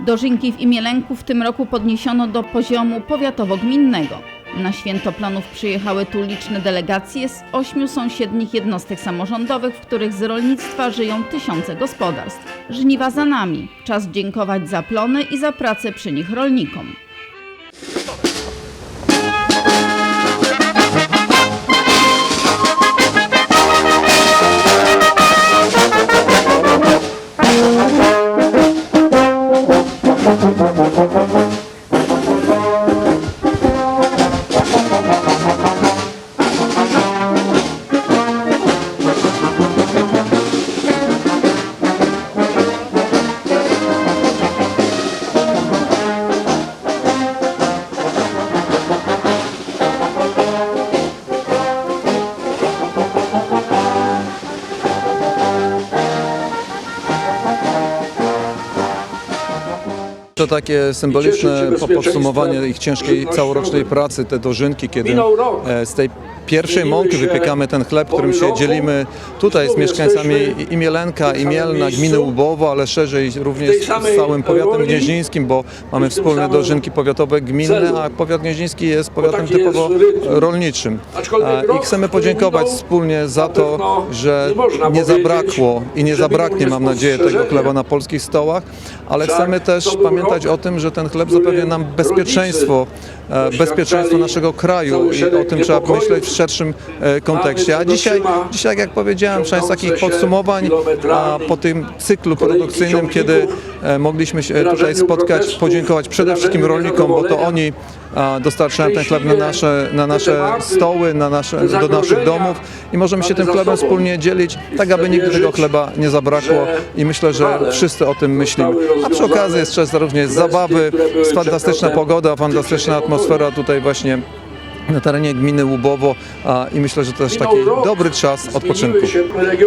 Dożynki w Imielenku w tym roku podniesiono do poziomu powiatowo-gminnego. Na święto plonów przyjechały tu liczne delegacje z ośmiu sąsiednich jednostek samorządowych, w których z rolnictwa żyją tysiące gospodarstw. Żniwa za nami. Czas dziękować za plony i za pracę przy nich rolnikom. To takie symboliczne po- podsumowanie ich ciężkiej całorocznej pracy, te dożynki, kiedy e, z tej pierwszej mąki wypiekamy ten chleb, którym się dzielimy tutaj z mieszkańcami i- Mielenka, i Mielna, gminy Łubowo, ale szerzej również z całym powiatem gnieźnieńskim, bo mamy wspólne dożynki powiatowe gminne, a powiat gnieźnieński jest powiatem typowo rolniczym. E, I chcemy podziękować wspólnie za to, że nie zabrakło i nie zabraknie, mam nadzieję, tego chleba na polskich stołach, ale chcemy też pamiętać o tym, że ten chleb zapewnia nam bezpieczeństwo, e, bezpieczeństwo naszego kraju i o tym trzeba myśleć w szerszym e, kontekście. A dzisiaj, dzisiaj jak powiedziałem, część takich podsumowań po tym cyklu produkcyjnym, kiedy e, mogliśmy się tutaj spotkać, podziękować przede wszystkim rolnikom, bo to oni dostarczają ten chleb na nasze, na nasze stoły, na nasze, do naszych domów i możemy się tym chlebem wspólnie dzielić, tak aby nigdy tego chleba nie zabrakło i myślę, że wszyscy o tym myślimy. A przy okazji jest czas również zabawy, fantastyczna pogoda, fantastyczna atmosfera tutaj właśnie na terenie gminy Łubowo a, i myślę, że to też taki dobry czas odpoczynku.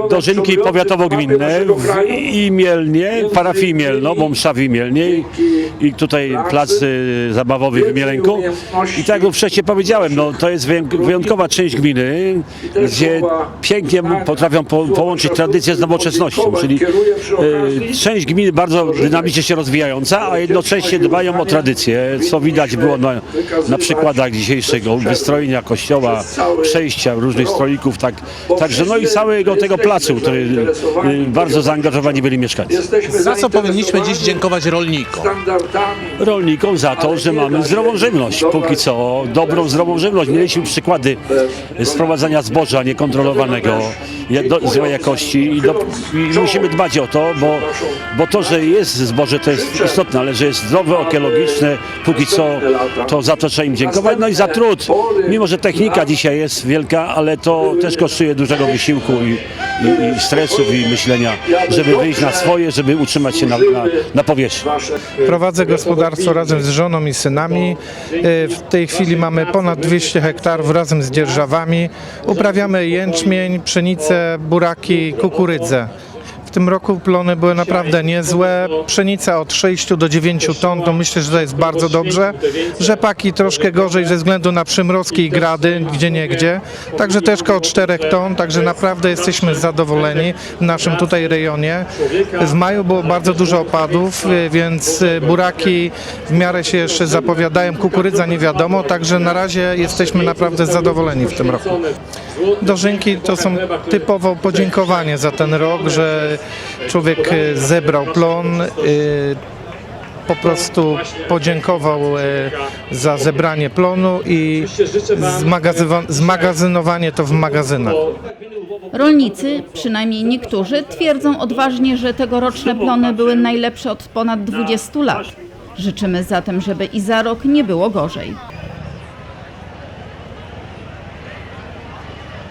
Dożynki powiatowo-gminne w Imielnie, parafii Mielno, bo msza w Imielnie i- i tutaj plac y, zabawowy w Mielenku. I tak jak wcześniej powiedziałem, no, to jest wyjątkowa część gminy, gdzie pięknie potrafią po, połączyć tradycję z nowoczesnością, czyli y, część gminy bardzo dynamicznie się rozwijająca, a jednocześnie dbają o tradycję, co widać było na, na przykładach dzisiejszego wystrojenia kościoła, przejścia różnych strojków, tak, także no i całego tego placu, który y, bardzo zaangażowani byli mieszkańcy. Za co powinniśmy dziś dziękować rolnikom? Rolnikom za to, że mamy zdrową żywność, póki co dobrą, zdrową żywność. Mieliśmy przykłady sprowadzania zboża niekontrolowanego, do, złej jakości i, do, i musimy dbać o to, bo, bo to, że jest zboże to jest istotne, ale że jest zdrowe, ekologiczne, póki co to za to trzeba im dziękować. No i za trud, mimo że technika dzisiaj jest wielka, ale to też kosztuje dużego wysiłku i, i, i stresów i myślenia, żeby wyjść na swoje, żeby utrzymać się na, na, na powierzchni. Prowadzę gospodarstwo razem z żoną i synami. E, W tej chwili mamy ponad 200 hektarów razem z dzierżawami. Uprawiamy jęczmień, pszenicę, buraki, kukurydzę. W tym roku plony były naprawdę niezłe. Pszenica od 6 do 9 ton, to myślę, że to jest bardzo dobrze. Rzepaki troszkę gorzej ze względu na przymrozki i grady, gdzie nie gdzie. Także też koło 4 ton, także naprawdę jesteśmy zadowoleni w naszym tutaj rejonie. W maju było bardzo dużo opadów, więc y, buraki w miarę się jeszcze zapowiadają, kukurydza nie wiadomo, także na razie jesteśmy naprawdę zadowoleni w tym roku. Dożynki to są typowo podziękowanie za ten rok, że człowiek y, zebrał plon, y, po prostu podziękował y, za zebranie plonu i zmagazynowanie to w magazynach. Rolnicy, przynajmniej niektórzy, twierdzą odważnie, że tegoroczne plony były najlepsze od ponad 20 lat. Życzymy zatem, żeby i za rok nie było gorzej.